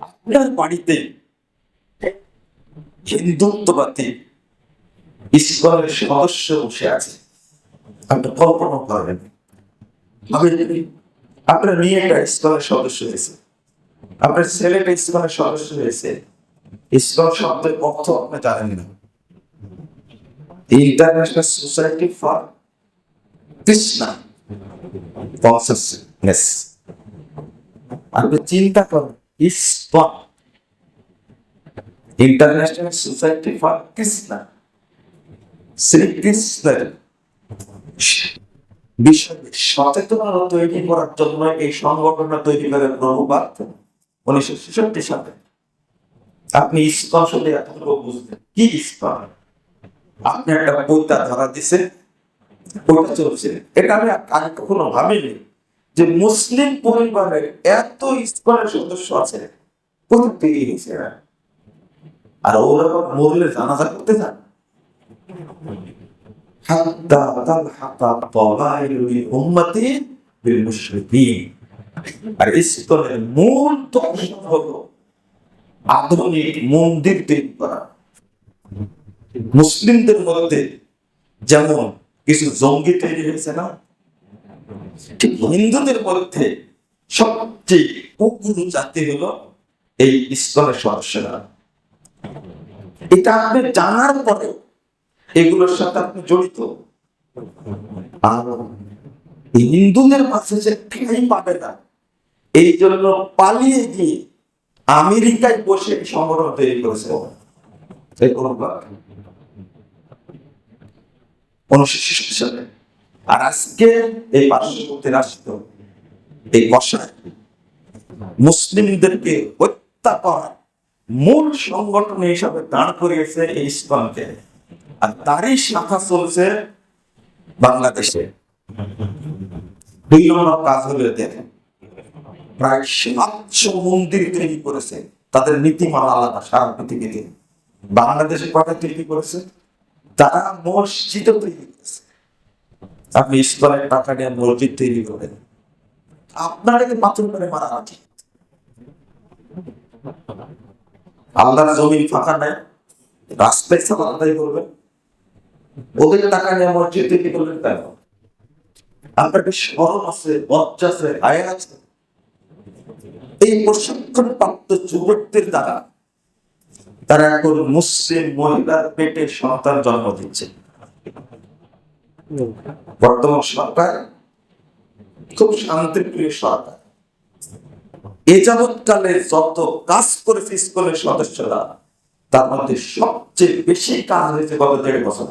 আপনার বাড়িতে হিন্দুত্ববাদী ইস্কনের সদস্য বসে আছে। আপনি কল্পনা করবেন আপনার মেয়েটা ইস্কনের সদস্য হয়েছে, আপনার ছেলেটা ইস্কনের সদস্য হয়েছে ইস্কন শব্দের অর্থ আপনি জানেন না। International Society for Krishna Consciousness আপনি চিন্তা করুন ISKCON International Society for Krishna শ্রীকৃষ্ণের বিষয়ে সচেতনতা তৈরি করার জন্য এই সংগঠনটা তৈরি করে প্রভুপাত উনিশশো ছেষট্টি সালে। আপনি ইস্কন শুধু এতটুকু বুঝতেন কি ইস্কন? আপনি একটা বইটা ধরা দিছে ওটা চলছে। এটা আমি আগে কখনো ভাবিনি। যে মুসলিম পরিবারের এত ইস্কনের সদস্য আছে, কোথা গেছে? আর ওরা মরলে জানাজা করতে দর্শন হলো আধুনিক মন্দির মুসলিমদের মধ্যে যেমন কিছু জঙ্গি তৈরি হয়েছে না হিন্দুদের মধ্যে সবচেয়ে উগ্র জাতি হলো এই ইস্কনের সদস্যরা। এটা আপনি জানার পরে এগুলোর সাথে আপনি জড়িত। আর হিন্দুদের মাঝে যে ঠাঁই পাবে না, এই জন্য পালিয়ে গিয়ে আমেরিকায় বসে সংগঠন তৈরি করেছে। উনিশশো সালে আর আজকে এই পার্শ্ববর্তী রাষ্ট্র, এই বসায় মুসলিমদেরকে হত্যা করার মূল সংগঠন হিসাবে দাঁড় করিয়েছে এই ইসলামকে আর তারই শাখা চলছে বাংলাদেশে। দুই নম্বর কাজ এদের প্রায় সাতশো মন্দির তৈরি করেছে। তাদের নীতিমালা আলাদা সারা পৃথিবীতে বাংলাদেশে কটা তৈরি করেছে? তারা মসজিদও তৈরি করেছে। আপনি ইসলামের টাকা নিয়ে মসজিদ তৈরি করেন। আপনাকে মাত্র করে মারা আছে আল্লাহর জমি ফাঁকা নাই, রাস্তায় সালাদ আদায় করবেন। ওদের টাকা নিয়ে মসজিদ তৈরি করলেন কেন? আপনাকে স্মরণ আছে, লজ্জা আছে আয় আছে? এই প্রশিক্ষণ প্রাপ্ত যুবকদের দ্বারা তারা এখন মুসলিম মহিলার পেটে সন্তান জন্ম দিচ্ছে। বর্তমান সরকার খুব শান্তিপ্রিয় সরকার। এ যাবৎকালে যত কাজ করেছে স্কুলের সদস্যরা, তার মধ্যে সবচেয়ে বেশি কাজ হয়েছে গত দেড় বছর।